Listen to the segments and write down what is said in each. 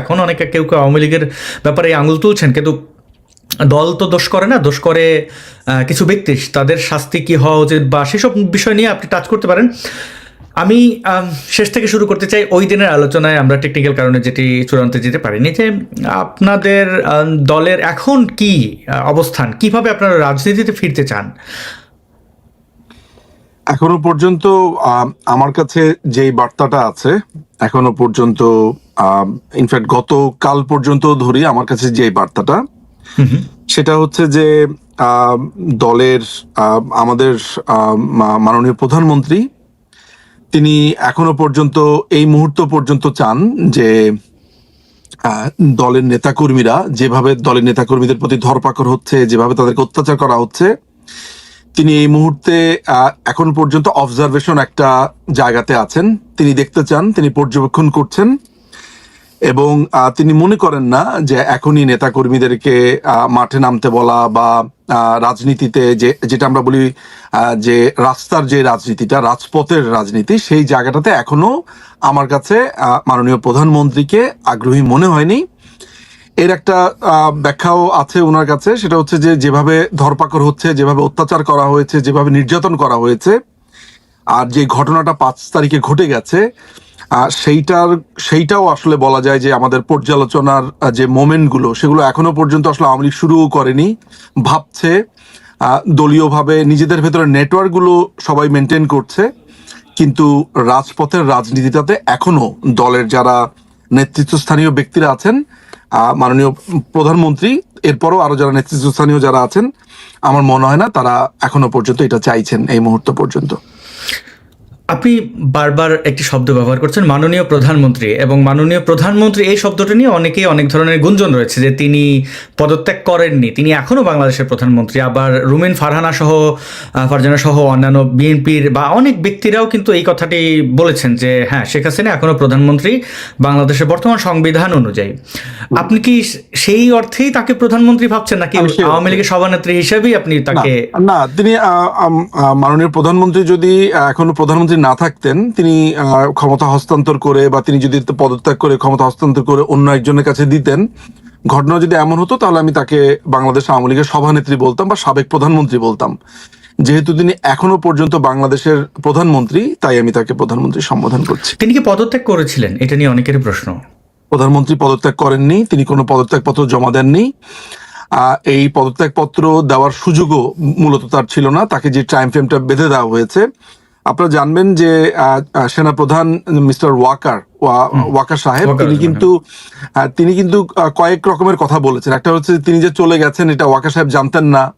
এখন অনেকে কেউ কেউ আওয়ামী লীগের ব্যাপারে আঙুল তুলছেন, কিন্তু দল তো দোষ করে না, দোষ করে কিছু ব্যক্তি। তাদের শাস্তি কি হওয়া উচিত বা সেসব বিষয় নিয়ে আপনি টাচ করতে পারেন। আমি শেষ থেকে শুরু করতে চাই ওই দিনের আলোচনায়, আমরা টেকনিক্যাল কারণে যেটি চূড়ান্তে যেতে পারিনি যে আপনাদের দলের এখন কি অবস্থান? কীভাবে আপনারা রাজনীতিতে ফিরতে চান? এখনও পর্যন্ত আমার কাছে যেই বার্তাটা আছে এখনও পর্যন্ত ইনফ্যাক্ট গতকাল পর্যন্ত ধরি আমার কাছে যে বার্তাটা সেটা হচ্ছে যে দলের আমাদের মাননীয় প্রধানমন্ত্রী তিনি এখনও পর্যন্ত এই মুহূর্ত পর্যন্ত চান যে দলের নেতাকর্মীরা যেভাবে দলের নেতাকর্মীদের প্রতি ধরপাকড় হচ্ছে যেভাবে তাদেরকে অত্যাচার করা হচ্ছে তিনি এই মুহূর্তে এখন পর্যন্ত অবজারভেশন একটা জায়গাতে আছেন। তিনি দেখতে চান তিনি পর্যবেক্ষণ করছেন। এবং তিনি মনে করেন না যে এখনই নেতাকর্মীদেরকে আহ, মাঠে নামতে বলা বা রাজনীতিতে যে যেটা আমরা বলি যে রাস্তার যে রাজনীতিটা রাজপথের রাজনীতি সেই জায়গাটাতে এখনও আমার কাছে মাননীয় প্রধানমন্ত্রীকে আগ্রহী মনে হয়নি। এর একটা ব্যাখ্যাও আছে ওনার কাছে। সেটা হচ্ছে যে, যেভাবে ধরপাকড় হচ্ছে, যেভাবে অত্যাচার করা হয়েছে, যেভাবে নির্যাতন করা হয়েছে, আর যে ঘটনাটা পাঁচ তারিখে ঘটে গেছে সেইটার, সেইটাও আসলে বলা যায় যে, আমাদের পর্যালোচনার যে মোমেন্টগুলো, সেগুলো এখনও পর্যন্ত আসলে আওয়ামী লীগ শুরুও করেনি, ভাবছে দলীয়ভাবে নিজেদের ভেতরে নেটওয়ার্কগুলো সবাই মেনটেন করছে, কিন্তু রাজপথের রাজনীতিটাতে এখনও দলের যারা নেতৃত্বস্থানীয় ব্যক্তিরা আছেন মাননীয় প্রধানমন্ত্রী, এরপরও আরও যারা নেতৃত্বস্থানীয় যারা আছেন, আমার মনে হয় না তারা এখনও পর্যন্ত এটা চাইছেন, এই মুহূর্ত পর্যন্ত। আপনি বারবার একটি শব্দ ব্যবহার করছেন মাননীয় প্রধানমন্ত্রী। এবং মাননীয় প্রধানমন্ত্রী এই শব্দটা নিয়ে অনেকেই অনেক ধরনের গুঞ্জন রয়েছে যে তিনি পদত্যাগ করেননি। তিনি এখনও বাংলাদেশের প্রধানমন্ত্রী। আবার রুমিন ফারহানা সহ ফারজানা সহ অন্যান্য বিএনপির বা অনেক ব্যক্তিরাও কিন্তু এই কথাটি বলেছেন যে হ্যাঁ শেখ হাসিনা এখনও প্রধানমন্ত্রী বাংলাদেশের বর্তমান সংবিধান অনুযায়ী। আপনি কি সেই অর্থেই তাকে প্রধানমন্ত্রী ভাবছেন নাকি আওয়ামী লীগের সভানেত্রী হিসেবেই আপনি তাকে না, তিনি মাননীয় প্রধানমন্ত্রী যদি এখনও প্রধানমন্ত্রী না থাকতেন তিনি ক্ষমতা হস্তান্তর করে বা তিনি যদি পদত্যাগ করে ক্ষমতা হস্তান্তর করে অন্য একজনের কাছে দিতেন ঘটনা যদি এমন হতো তাহলে আমি তাকে বাংলাদেশ আওয়ামী লীগের সভানেত্রী বলতাম বা সাবেক প্রধানমন্ত্রী বলতাম। যেহেতু তিনি এখনও পর্যন্ত বাংলাদেশের প্রধানমন্ত্রী তাই আমি তাকে প্রধানমন্ত্রী সম্বোধন করছি। তিনি কি পদত্যাগ করেছিলেন? এটা নিয়ে অনেকেরই প্রশ্ন। প্রধানমন্ত্রী পদত্যাগ করেননি তিনি কোনো পদত্যাগপত্র জমা দেননি। এই পদত্যাগপত্র দেওয়ার সুযোগও মূলত তার ছিল না তাকে যে টাইম ফ্রেমটা বেঁধে দেওয়া হয়েছে আপনারা জানবেন যে সেনাপ্রধান মিস্টার ওয়াকার ওয়াকার সাহেব তিনি হ্যাঁ। কিন্তু তিনি কিন্তু কয়েক রকমের কথা বলেছেন। একটা হচ্ছে তিনি যে চলে গেছেন এটা ওয়াকার সাহেব জানতেন না।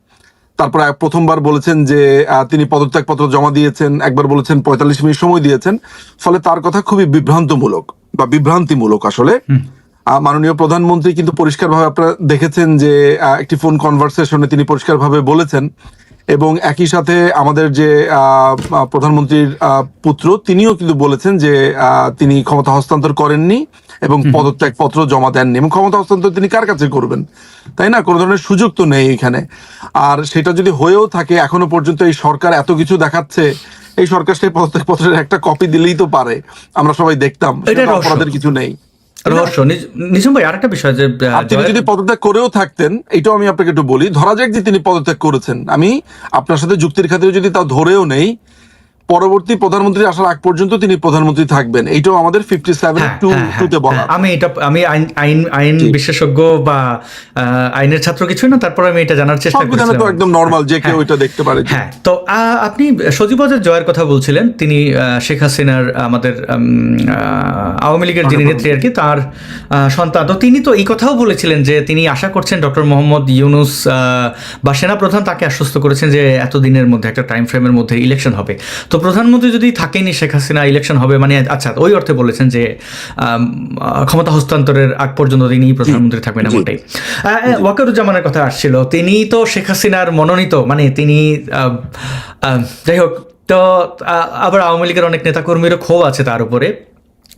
তারপর প্রথমবার বলেছেন যে তিনি পদত্যাগপত্র জমা দিয়েছেন একবার বলেছেন পঁয়তাল্লিশ মিনিট সময় দিয়েছেন। ফলে তার কথা খুবই বিভ্রান্তমূলক বা বিভ্রান্তিমূলক আসলে। আহ, মাননীয় প্রধানমন্ত্রী কিন্তু পরিষ্কারভাবে আপনারা দেখেছেন যে একটি ফোন কনভারসেশনে তিনি পরিষ্কারভাবে বলেছেন এবং একই সাথে আমাদের যে প্রধানমন্ত্রীর পুত্র তিনিও কিন্তু বলেছেন যে আহ, তিনি ক্ষমতা হস্তান্তর করেননি এবং পদত্যাগ পত্র জমা দেননি। এবং ক্ষমতা হস্তান্তর তিনি কার কাছে করবেন? তাই না? কোনো ধরনের সুযোগ তো নেই এখানে। আর সেটা যদি হয়েও থাকে এখনও পর্যন্ত এই সরকার এত কিছু দেখাচ্ছে এই সরকার সেই পদত্যাগ পত্রের একটা কপি দিলেই তো পারে। আমরা সবাই দেখতাম অপরাধের কিছু নেই। রহস্য। নিজ- ভাই আরেকটা বিষয় যে তিনি যদি পদত্যাগ করেও থাকতেন এটাও আমি আপনাকে একটু বলি ধরা যাক যে তিনি পদত্যাগ করেছেন। আমি আপনার সাথে যুক্তির খাতিরে যদি তা ধরেও নেই পরবর্তী প্রধানমন্ত্রী আসার আগ পর্যন্ত তিনি প্রধানমন্ত্রী থাকবেন। এইটাও আমাদের ফিফটি সেভেন হ্যাঁ, টু হ্যাঁ, টুতে বলা। হ্যাঁ, আমি এটা আমি আইন আইন আইন বিশেষজ্ঞ বা আইনের ছাত্র কিছুই না তারপর আমি এটা জানার চেষ্টা সংবিধানে তো একদম নর্মাল যে কেউ এটা দেখতে পারে। হ্যাঁ তো আপনি সজীবদের জয়ের কথা বলছিলেন তিনি শেখ হাসিনার আমাদের আওয়ামী লীগের যিনি নেত্রী আর কি তার সন্তান। তো তিনি তো এই কথাও বলেছিলেন যে তিনি আশা করছেন ডক্টর মোহাম্মদ ইউনুস বা সেনাপ্রধান তাকে আশ্বস্ত করেছেন যে এতদিনের মধ্যে একটা টাইম ফ্রেমের মধ্যে ইলেকশন হবে। তো প্রধানমন্ত্রী যদি থাকেনি শেখ হাসিনা ইলেকশন হবে মানে আচ্ছা ওই অর্থে বলেছেন যে ক্ষমতা হস্তান্তরের আগ পর্যন্ত তিনি প্রধানমন্ত্রী থাকবেন এমনটাই। ওয়াকারুজ্জামানের কথা আসছিল তিনি তো শেখ হাসিনার মনোনীত মানে তিনি যাই হোক তো আবার আওয়ামী লীগের অনেক নেতাকর্মীরও ক্ষোভ আছে তার উপরে।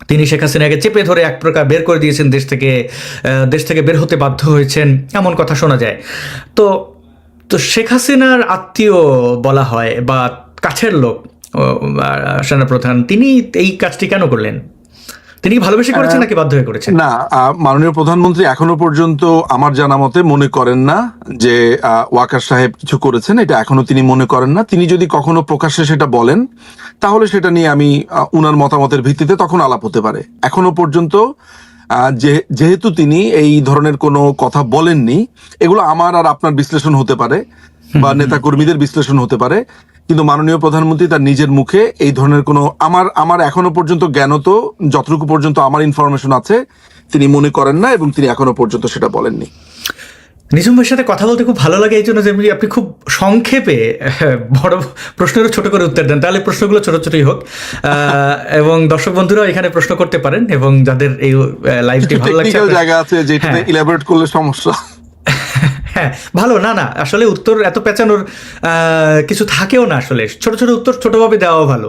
তিনি শেখ হাসিনাকে চেপে ধরে এক প্রকার বের করে দিয়েছেন দেশ থেকে দেশ থেকে বের হতে বাধ্য হয়েছেন এমন কথা শোনা যায়। তো তো শেখ হাসিনার আত্মীয় বলা হয় বা কাছের লোক সেনাপ্রধান তিনি এই কাজটি কেন করলেন? তিনি ভালোবেসে করেছেন নাকি বাধ্য হয়ে করেছেন? না মাননীয় প্রধানমন্ত্রী এখনও পর্যন্ত আমার জানা মতে মনে করেন না যে ওয়াকার সাহেব কিছু করেছেন এটা এখনও তিনি মনে করেন না। তিনি যদি কখনো প্রকাশ্যে সেটা বলেন তাহলে সেটা নিয়ে আমি উনার মতামতের ভিত্তিতে তখন আলাপ হতে পারে। এখনও পর্যন্ত যেহেতু তিনি এই ধরনের কোনো কথা বলেননি এগুলো আমার আর আপনার বিশ্লেষণ হতে পারে বা নেতাকর্মীদের বিশ্লেষণ হতে পারে। কিন্তু মাননীয় প্রধানমন্ত্রী তার নিজের মুখে এই ধরনের কোনো আমার আমার এখনও পর্যন্ত জ্ঞানত যতটুকু পর্যন্ত আমার ইনফরমেশন আছে তিনি মনে করেন না এবং তিনি এখনও পর্যন্ত সেটা বলেননি। নিজুম ভাইয়ের সাথে কথা বলতে খুব ভালো লাগে এই জন্য যে আপনি- খুব সংক্ষেপে বড় প্রশ্নেরও ছোট করে উত্তর দেন। তাহলে প্রশ্নগুলো ছোট ছোটই হোক। আহ, এবং দর্শক বন্ধুরাও এখানে প্রশ্ন করতে পারেন এবং যাদের এই লাইভটি ভালো লাগছে জায়গা আছে হ্যাঁ। ইলাবোরেট করলে সমস্যা। হ্যাঁ ভালো, না না, আসলে উত্তর এত পেঁচানোর কিছু থাকেও না আসলে। ছোট ছোট উত্তর ছোটোভাবে দেওয়াও ভালো।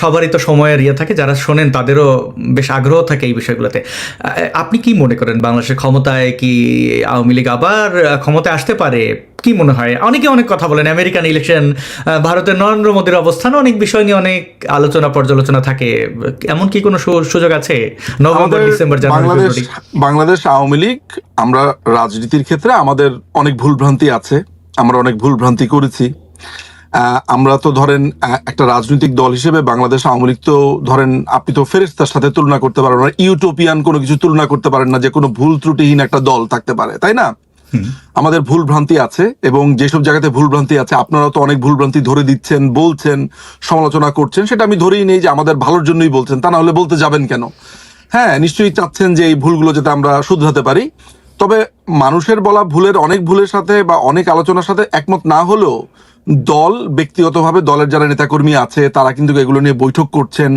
সবারই তো সময়ের ইয়ে থাকে, যারা শোনেন তাদেরও বেশ আগ্রহ থাকে এই বিষয়গুলোতে। আপনি কি মনে করেন বাংলাদেশের ক্ষমতায় কি আওয়ামী লীগ আবার ক্ষমতায় আসতে পারে? কি মনে হয়? অনেকে অনেক কথা বলেন আমেরিকান ইলেকশন ভারতের নরেন্দ্র মোদীর অবস্থান অনেক বিষয় নিয়ে অনেক আলোচনা পর্যালোচনা থাকে। এমন কি কোনো সুযোগ আছে? নভেম্বর ডিসেম্বর বাংলাদেশ বাংলাদেশ আওয়ামী লীগ আমরা রাজনীতির ক্ষেত্রে আমাদের অনেক ভুলভ্রান্তি আছে। আমরা অনেক ভুলভ্রান্তি করেছি। আহ, আমরা তো ধরেন একটা রাজনৈতিক দল হিসেবে বাংলাদেশ আওয়ামী লীগ তো ধরেন আপনি তো ফেরেস্তার সাথে তুলনা করতে পারেন না। ইউটোপিয়ান কোনো কিছু তুলনা করতে পারেন না যে কোনো ভুল ত্রুটিহীন একটা দল থাকতে পারে তাই না? আমাদের ভুল ভ্রান্তি আছে এবং যেসব জায়গাতে ভুল ভ্রান্তি আছে আপনারা তো অনেক ভুল ভ্রান্তি ধরে দিচ্ছেন, বলছেন, সমালোচনা করছেন। সেটা আমি ধরেই নেই যে আমাদের ভালোর জন্যই বলছেন, তা না হলে বলতে যাবেন কেন? হ্যাঁ নিশ্চয়ই চাচ্ছেন যে এই ভুলগুলো যাতে আমরা শুধরাতে পারি। তবে মানুষের বলা ভুলের অনেক ভুলের সাথে বা অনেক আলোচনার সাথে একমত না হলেও দল, ব্যক্তিগতভাবে দলের যারা নেতাকর্মী আছে, তারা কিন্তু এগুলো নিয়ে বৈঠক করছেন,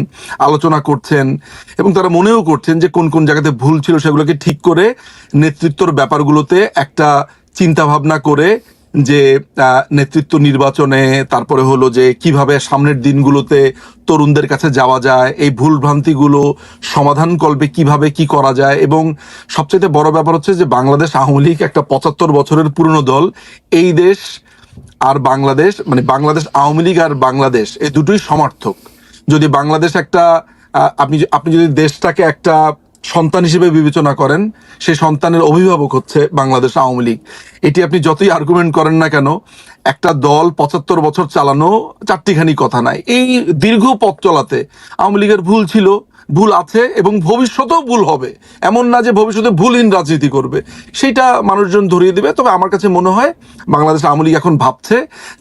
আলোচনা করছেন এবং তারা মনেও করছেন যে কোন কোন জায়গাতে ভুল ছিল সেগুলোকে ঠিক করে নেতৃত্বর ব্যাপারগুলোতে একটা চিন্তা ভাবনা করে যে নেতৃত্ব নির্বাচনে, তারপরে হলো যে কীভাবে সামনের দিনগুলোতে তরুণদের কাছে যাওয়া যায়, এই ভুল ভ্রান্তিগুলো সমাধান কল্পে কীভাবে কি করা যায় এবং সবচেয়ে বড় ব্যাপার হচ্ছে যে বাংলাদেশ আওয়ামী লীগ একটা পঁচাত্তর বছরের পুরনো দল, এই দেশ আর বাংলাদেশ মানে বাংলাদেশ আওয়ামী লীগ আর বাংলাদেশ, এই দুটোই সমার্থক। যদি বাংলাদেশ একটা আপনি আপনি যদি দেশটাকে একটা সন্তান হিসেবে বিবেচনা করেন, সেই সন্তানের অভিভাবক হচ্ছে বাংলাদেশ আওয়ামী লীগ। এটি আপনি যতই আর্গুমেন্ট করেন না কেন, একটা দল পঁচাত্তর বছর চালানো চারটিখানি কথা নাই। এই দীর্ঘ পথ চলাতে আওয়ামী লীগের ভুল ছিল। ভুল আছে এবং ভবিষ্যতেও ভুল হবে। এমন না যে ভবিষ্যতে ভুলহীন রাজনীতি করবে। সেটা মানুষজন ধরিয়ে দেবে। তবে আমার কাছে মনে হয় বাংলাদেশ আওয়ামী লীগ এখন ভাবছে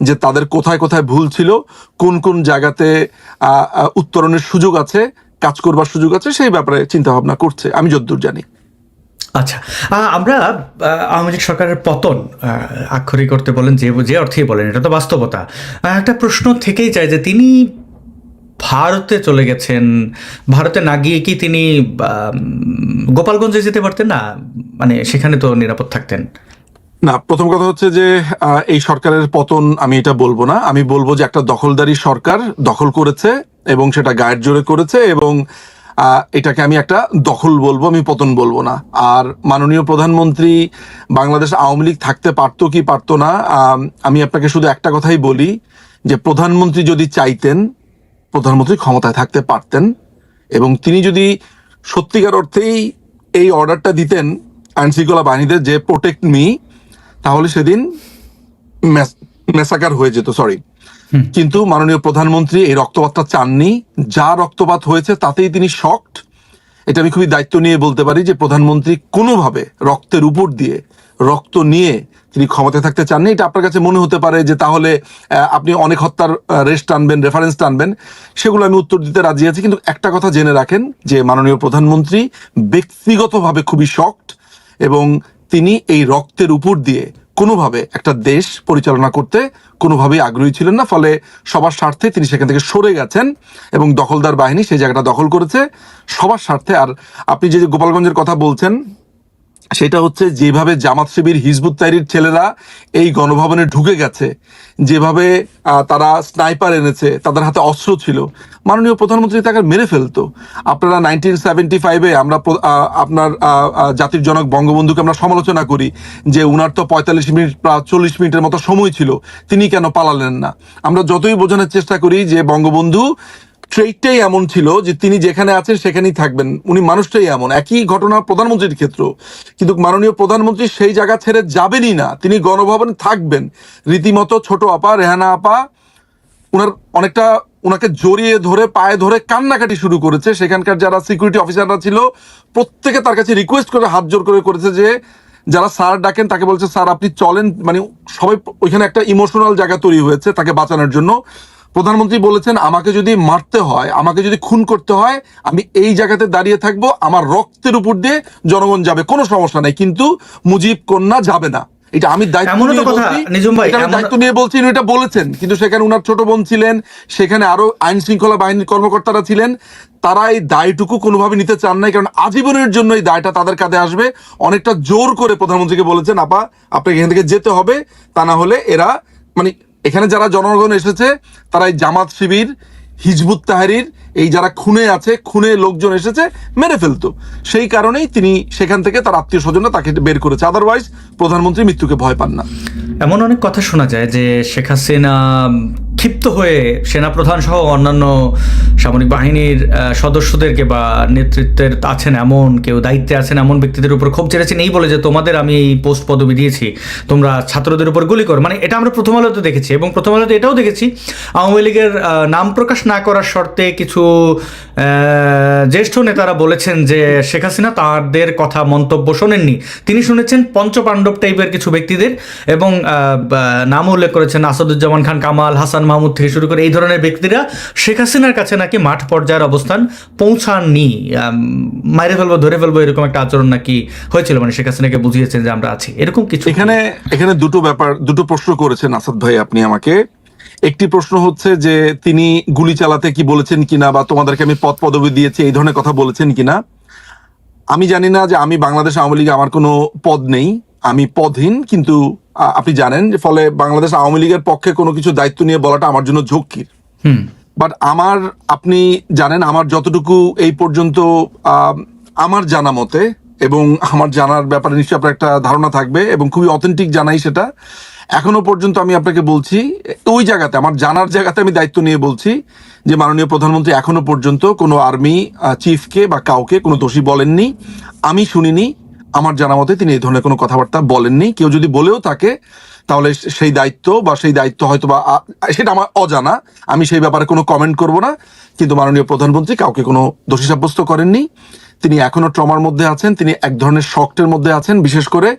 যে তাদের কোথায় কোথায় ভুল ছিল, কোন কোন জায়গাতে উত্তরণের সুযোগ আছে, কাজ করবার সুযোগ আছে, সেই ব্যাপারে চিন্তা ভাবনা করছে। আমি যতদূর জানি। আচ্ছা আমরা আওয়ামী লীগ সরকারের পতন আক্ষরিক করতে বলেন যে যে অর্থেই বলেন, এটা তো বাস্তবতা। একটা প্রশ্ন থেকেই যায় যে তিনি ভারতে চলে গেছেন। ভারতে না গিয়ে কি তিনি গোপালগঞ্জে যেতে পারতেন? না মানে সেখানে তো নিরাপদ থাকতেন। না, প্রথম কথা হচ্ছে যে এই সরকারের পতন আমি এটা বলব না। আমি বলব যে একটা দখলদারি সরকার দখল করেছে এবং সেটা গায়ের জোরে করেছে এবং এটাকে আমি একটা দখল বলব, আমি পতন বলব না। আর মাননীয় প্রধানমন্ত্রী বাংলাদেশ আওয়ামী লীগ থাকতে পারতো কি পারতো না আমি আপনাকে শুধু একটা কথাই বলি যে প্রধানমন্ত্রী যদি চাইতেন প্রধানমন্ত্রী ক্ষমতায় থাকতে পারতেন এবং তিনি যদি সত্যিকার অর্থেই এই অর্ডারটা দিতেন আইন শৃঙ্খলা বাহিনীদের যে প্রোটেক্ট মি তাহলে সেদিন মেসাকার হয়ে যেত সরি কিন্তু মাননীয় প্রধানমন্ত্রী এই রক্তপাতটা চাননি। যা রক্তপাত হয়েছে তাতেই তিনি শক্ট এটা আমি খুবই দায়িত্ব নিয়ে বলতে পারি যে প্রধানমন্ত্রী কোনোভাবে রক্তের উপর দিয়ে রক্ত নিয়ে তিনি ক্ষমতায় থাকতে চাননি। এটা আপনার কাছে মনে হতে পারে যে তাহলে আপনি অনেক হত্যার রেস্ট টানবেন রেফারেন্স টানবেন। সেগুলো আমি উত্তর দিতে রাজি আছি, কিন্তু একটা কথা জেনে রাখেন যে মাননীয় প্রধানমন্ত্রী ব্যক্তিগতভাবে খুবই শকড এবং তিনি এই রক্তের উপর দিয়ে কোনোভাবে একটা দেশ পরিচালনা করতে কোনোভাবেই আগ্রহী ছিলেন না, ফলে সবার স্বার্থে তিনি সেখান থেকে সরে গেছেন এবং দখলদার বাহিনী সেই জায়গাটা দখল করেছে। সবার স্বার্থে, আর আপনি যে গোপালগঞ্জের কথা বলছেন সেটা হচ্ছে যেভাবে জামাত শিবির হিজবুত তাইরির ছেলেরা এই গণভবনে ঢুকে গেছে, যেভাবে তারা স্নাইপার এনেছে, তাদের হাতে অস্ত্র ছিল, মাননীয় প্রধানমন্ত্রী তাকে মেরে ফেলতো। আপনারা নাইনটিন সেভেন্টি ফাইভে আমরা আপনার জাতির জনক বঙ্গবন্ধুকে আমরা সমালোচনা করি যে উনার তো পঁয়তাল্লিশ মিনিট প্রায় চল্লিশ মিনিটের মতো সময় ছিল, তিনি কেন পালালেন না? আমরা যতই বোঝানোর চেষ্টা করি যে বঙ্গবন্ধু ট্রেডটাই এমন ছিল যে তিনি যেখানে আছেন সেখানেই থাকবেন। উনি মানুষটাই এমন, একই ঘটনা প্রধানমন্ত্রীর ক্ষেত্র। কিন্তু মাননীয় প্রধানমন্ত্রী সেই জায়গা ছেড়ে যাবেনই না। তিনি গণভবনে থাকবেন। রীতিমতো ছোট আপা, রেহানা আপা, উনার অনেকটা ওনাকে জড়িয়ে ধরে, পায়ে ধরে কান্নাকাটি শুরু করেছে। সেখানকার যারা সিকিউরিটি অফিসাররা ছিল, প্রত্যেকে তার কাছে রিকোয়েস্ট করে, হাত জোর করে করেছে যে, যারা স্যার ডাকেন, তাকে বলছে স্যার আপনি চলেন। মানে সবাই, ওইখানে একটা ইমোশনাল জায়গা তৈরি হয়েছে তাকে বাঁচানোর জন্য। প্রধানমন্ত্রী বলেছেন আমাকে যদি মারতে হয় আমাকে যদি খুন করতে হয় আমি এই জায়গাতে দাঁড়িয়ে থাকব আমার রক্তের উপর দিয়ে জনগণ যাবে কোনো সমস্যা নেই। কিন্তু মুজিব কন্যা যাবে না। এটা আমি দায়িত্ব নিয়ে বলছি এটা আমি এমন- দায়িত্ব নিয়ে বলছি এটা বলেছেন। কিন্তু সেখানে উনার ছোট বোন ছিলেন সেখানে আরও আইন শৃঙ্খলা বাহিনীর কর্মকর্তারা ছিলেন তারা এই দায়টুকু কোনোভাবে নিতে চান নাই কারণ আজীবনের জন্য এই দায়টা তাদের কাঁধে আসবে। অনেকটা জোর করে প্রধানমন্ত্রীকে বলেছেন আপা আপনাকে এখান থেকে যেতে হবে তা না হলে এরা মানে এখানে যারা জনগণ এসেছে তারা এই জামাত শিবির হিজবুত তাহারির এই যারা খুনে আছে, খুনে লোকজন এসেছে, মেরে ফেলতো। সেই কারণেই তিনি সেখান থেকে তার আত্মীয় স্বজনরা তাকে বের করেছে। আদারওয়াইজ প্রধানমন্ত্রী মৃত্যুকে ভয় পান না। এমন অনেক কথা শোনা যায় যে শেখ হাসিনা ক্ষিপ্ত হয়ে সেনাপ্রধান সহ অন্যান্য সামরিক বাহিনীর সদস্যদেরকে বা নেতৃত্বের আছেন এমন, কেউ দায়িত্বে আছেন এমন ব্যক্তিদের উপর ক্ষোভ ছেড়েছেন এই বলে যে তোমাদের আমি এই পোস্ট পদবি দিয়েছি, তোমরা ছাত্রদের উপর গুলি করো। মানে এটা আমরা প্রথম আলোতে দেখেছি এবং প্রথম আলোতে এটাও দেখেছি, আওয়ামী লীগের নাম প্রকাশ না করার শর্তে কিছু জ্যেষ্ঠ নেতারা বলেছেন যে শেখ হাসিনা তাদের কথা মন্তব্য শোনেননি। তিনি শুনেছেন পঞ্চপাণ্ডব টাইপের কিছু ব্যক্তিদের এবং নাম উল্লেখ করেছেন আসাদুজ্জামান খান, কামাল হাসান মাহমুদ থেকে শুরু করে এই ধরনের ব্যক্তিরা শেখ হাসিনার কাছে নাকি মাঠ পর্যায়ের অবস্থান পৌঁছাননি। মাইরে ফেলব, ধরে ফেলব এরকম একটা আচরণ নাকি হয়েছিল? মানে শেখ হাসিনাকে বুঝিয়েছেন যে আমরা আছি। এরকম কিছু? এখানে এখানে দুটো ব্যাপার, দুটো প্রশ্ন করেছেন আসাদ ভাই আপনি আমাকে। একটি প্রশ্ন হচ্ছে যে তিনি গুলি চালাতে কি বলেছেন কিনা বা তোমাদেরকে আমি পদ পদবি দিয়েছি এই ধরনের কথা বলেছেন কিনা? আমি জানি না যে আমি বাংলাদেশ আওয়ামী লীগে আমার কোনো পদ নেই। আমি পদহীন কিন্তু আপনি জানেন যে ফলে বাংলাদেশ আওয়ামী লীগের পক্ষে কোনো কিছু দায়িত্ব নিয়ে বলাটা আমার জন্য ঝক্কির। হুম। বাট আমার আপনি জানেন আমার যতটুকু এই পর্যন্ত আমার জানা মতে এবং আমার জানার ব্যাপারে নিশ্চয়ই আপনার একটা ধারণা থাকবে এবং খুবই অথেন্টিক জানাই সেটা এখনও পর্যন্ত আমি আপনাকে বলছি, ওই জায়গাতে, আমার জানার জায়গাতে আমি দায়িত্ব নিয়ে বলছি যে মাননীয় প্রধানমন্ত্রী এখনও পর্যন্ত কোনো আর্মি চিফকে বা কাউকে কোনো দোষী বলেননি। আমি শুনিনি, আমার জানা মতে তিনি এই ধরনের কোনো কথাবার্তা বলেননি। কেউ যদি বলেও থাকে, তাহলে সেই দায়িত্ব বা সেই দায়িত্ব হয়তো বা সেটা আমার অজানা। আমি সেই ব্যাপারে কোনো কমেন্ট করব না। কিন্তু মাননীয় প্রধানমন্ত্রী কাউকে কোনো দোষী সাব্যস্ত করেননি। তিনি এখনও ট্রমার মধ্যে আছেন, তিনি এক ধরনের শক্টের মধ্যে আছেন। বিশেষ করে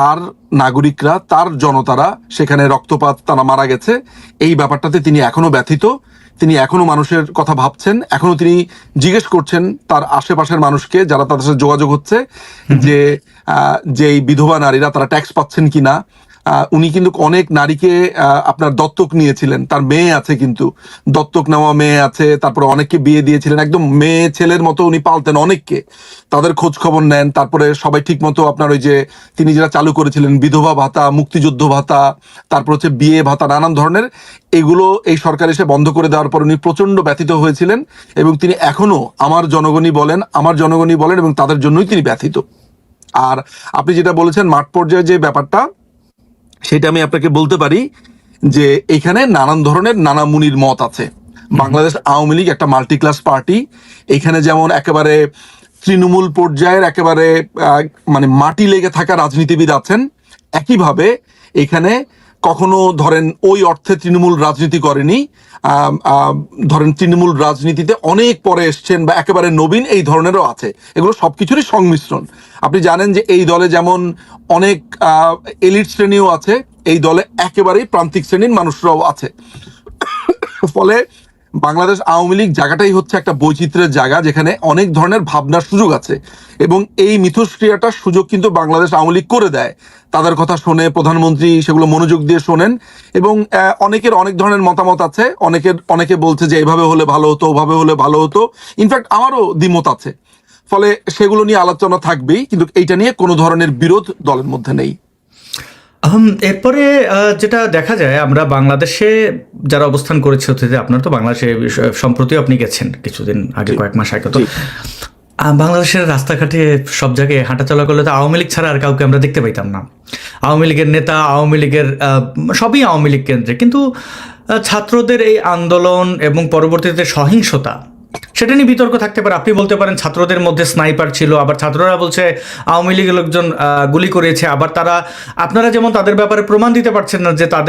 তার নাগরিকরা তার জনতারা সেখানে রক্তপাত তারা মারা গেছে। এই ব্যাপারটাতে তিনি এখনও ব্যথিত তিনি এখনও মানুষের কথা ভাবছেন এখনও তিনি জিজ্ঞেস করছেন তার আশেপাশের মানুষকে যারা তাদের সাথে যোগাযোগ হচ্ছে যে যেই যে এই বিধবা নারীরা তারা ট্যাক্স পাচ্ছেন কিনা। আহ, উনি কিন্তু অনেক নারীকে আপনার দত্তক নিয়েছিলেন। তার মেয়ে আছে কিন্তু। দত্তক নেওয়া মেয়ে আছে, তারপরে অনেককে বিয়ে দিয়েছিলেন। একদম মেয়ে ছেলের মতো উনি পালতেন অনেককে। তাদের খোঁজ খবর নেন, তারপরে সবাই ঠিক মতো আপনার ওই যে তিনি যেটা চালু করেছিলেন, বিধবা ভাতা, মুক্তিযুদ্ধ ভাতা, তারপর হচ্ছে বিয়ে ভাতা, নানান ধরনের, এগুলো এই সরকার এসে বন্ধ করে দেওয়ার পর উনি প্রচণ্ড ব্যথিত হয়েছিলেন এবং তিনি এখনও আমার জনগণই বলেন, আমার জনগণই বলেন এবং তাদের জন্যই তিনি ব্যথিত। আর আপনি যেটা বলেছেন, মাঠ পর্যায়ে যে ব্যাপারটা সেটা আমি আপনাকে বলতে পারি যে এখানে নানান ধরনের নানা মুনির মত আছে। বাংলাদেশ আওয়ামী লীগ একটা মাল্টি ক্লাস পার্টি। এখানে যেমন একেবারে তৃণমূল পর্যায়ের একেবারে মানে মাটি লেগে থাকা রাজনীতিবিদ আছেন, একইভাবে এখানে কখনো ধরেন ওই অর্থে তৃণমূল রাজনীতি করেনি ধরেন তৃণমূল রাজনীতিতে অনেক পরে এসছেন বা একেবারে নবীন এই ধরনেরও আছে। এগুলো সব কিছুরই সংমিশ্রণ। আপনি জানেন যে এই দলে যেমন অনেক এলিট শ্রেণীও আছে, এই দলে একেবারেই প্রান্তিক শ্রেণির মানুষরাও আছে। ফলে বাংলাদেশ আওয়ামী লীগ জায়গাটাই হচ্ছে একটা বৈচিত্র্যের জায়গা যেখানে অনেক ধরনের ভাবনার সুযোগ আছে। এবং এই মিথস্ক্রিয়াটার সুযোগ কিন্তু বাংলাদেশ আওয়ামী লীগ করে দেয়। তাদের কথা শুনে, প্রধানমন্ত্রী সেগুলো মনোযোগ দিয়ে শোনেন। এবং অনেকের অনেক ধরনের মতামত আছে। অনেকের, অনেকে বলছে যে এইভাবে হলে ভালো হতো, ওভাবে হলে ভালো হতো। ইনফ্যাক্ট আমারও দ্বিমত আছে। ফলে সেগুলো নিয়ে আলোচনা থাকবেই। কিন্তু এইটা নিয়ে কোনো ধরনের বিরোধ দলের মধ্যে নেই। এরপরে যেটা দেখা যায় আমরা বাংলাদেশে যারা অবস্থান করেছে অতীতে আপনার তো বাংলাদেশে সম্প্রতি আপনি গেছেন কিছুদিন আগে কয়েক মাস আগে তো বাংলাদেশের রাস্তাঘাটে সব জায়গায় হাঁটাচলা করলে তো আওয়ামী লীগ ছাড়া আর কাউকে আমরা দেখতে পাইতাম না। আওয়ামী লীগের নেতা আওয়ামী লীগের সবই আওয়ামী লীগ কেন্দ্রে কিন্তু ছাত্রদের এই আন্দোলন এবং পরবর্তীতে সহিংসতা সেটা নিয়ে বিতর্ক থাকতে পারে। আপনি বলতে পারেন ছাত্রদের মধ্যে স্নাইপার ছিল, আবার ছাত্ররা বলছে আওয়ামী লীগের লোকজন গুলি করেছে, আবার তারা, আপনারা যেমন তাদের ব্যাপারে প্রমাণ দিতে পারছেন না যে তাদের